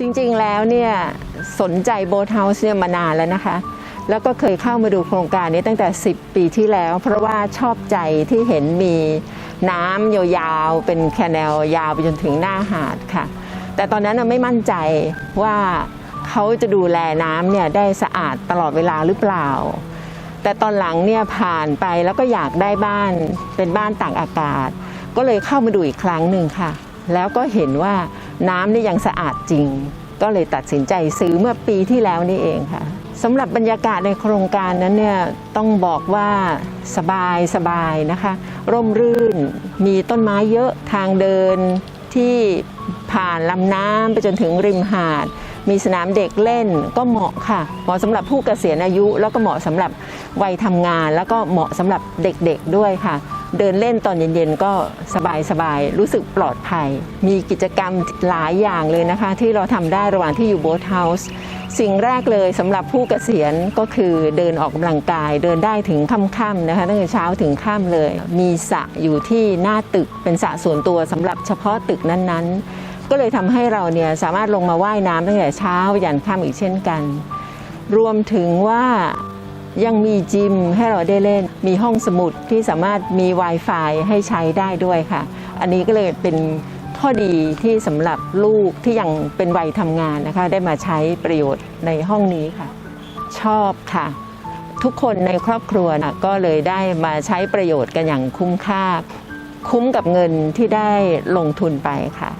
จริงๆแล้วเนี่ยสนใจโบสเฮาส์เนี่ยมานานแล้วนะคะ แล้วก็เคยเข้ามาดูโครงการนี้ตั้งแต่ 10 ปีที่แล้ว เพราะว่าชอบใจที่เห็นมีน้ำยาวๆ เป็นแคนลยาวไปจนถึงหน้าหาดค่ะ แต่ตอนนั้นไม่มั่นใจว่าเขาจะดูแลน้ำเนี่ยได้สะอาดตลอดเวลาหรือเปล่า แต่ตอนหลังเนี่ยผ่านไปแล้วก็อยากได้บ้านเป็นบ้านต่ากอากาศ ก็เลยเข้ามาดูอีกครั้งหนึ่งค่ะ แล้วก็เห็นว่า น้ำนี่ยังสะอาดจริง ก็เลยตัดสินใจซื้อเมื่อปีที่แล้วนี่เองค่ะสำหรับบรรยากาศในโครงการนั้นเนี่ยต้องบอกว่าสบายสบายนะคะ ร่มรื่นมีต้นไม้เยอะทางเดินที่ผ่านลำน้ำไปจนถึงริมหาด มีสนามเด็กเล่นก็เหมาะค่ะ เหมาะสำหรับผู้เกษียณอายุ แล้วก็เหมาะสำหรับวัยทำงาน แล้วก็เหมาะสำหรับเด็กๆด้วยค่ะ เดินเล่นตอนเย็นๆก็สบายๆรู้สึกปลอดภัย มีกิจกรรมหลายอย่างเลยนะคะ ที่เราทำได้ระหว่างที่อยู่โบ๊ทเฮาส์สิ่งแรกเลยสำหรับผู้เกษียณก็คือเดินออกกำลังกาย เดินได้ถึงค่ำๆนะคะตั้งแต่เช้าถึงค่ำเลย มีสระอยู่ที่หน้าตึกเป็นสระส่วนตัวสำหรับเฉพาะตึกนั้นๆ ก็เลยทำให้เราเนี่ยสามารถลงมาว่ายน้ำตั้งแต่เช้ายันค่ำอีกเช่นกัน รวมถึงว่า ยังมีจิมให้เราได้เล่น มีห้องสมุดที่สามารถมี Wi-Fi ให้ใช้ได้ด้วยค่ะ อันนี้ก็เลยเป็นข้อดีที่สำหรับลูกที่ยังเป็นวัยทำงานนะคะ ได้มาใช้ประโยชน์ในห้องนี้ค่ะ ชอบค่ะ ทุกคนในครอบครัวนะก็เลยได้มาใช้ประโยชน์กันอย่างคุ้มค่า คุ้มกับเงินที่ได้ลงทุนไปค่ะ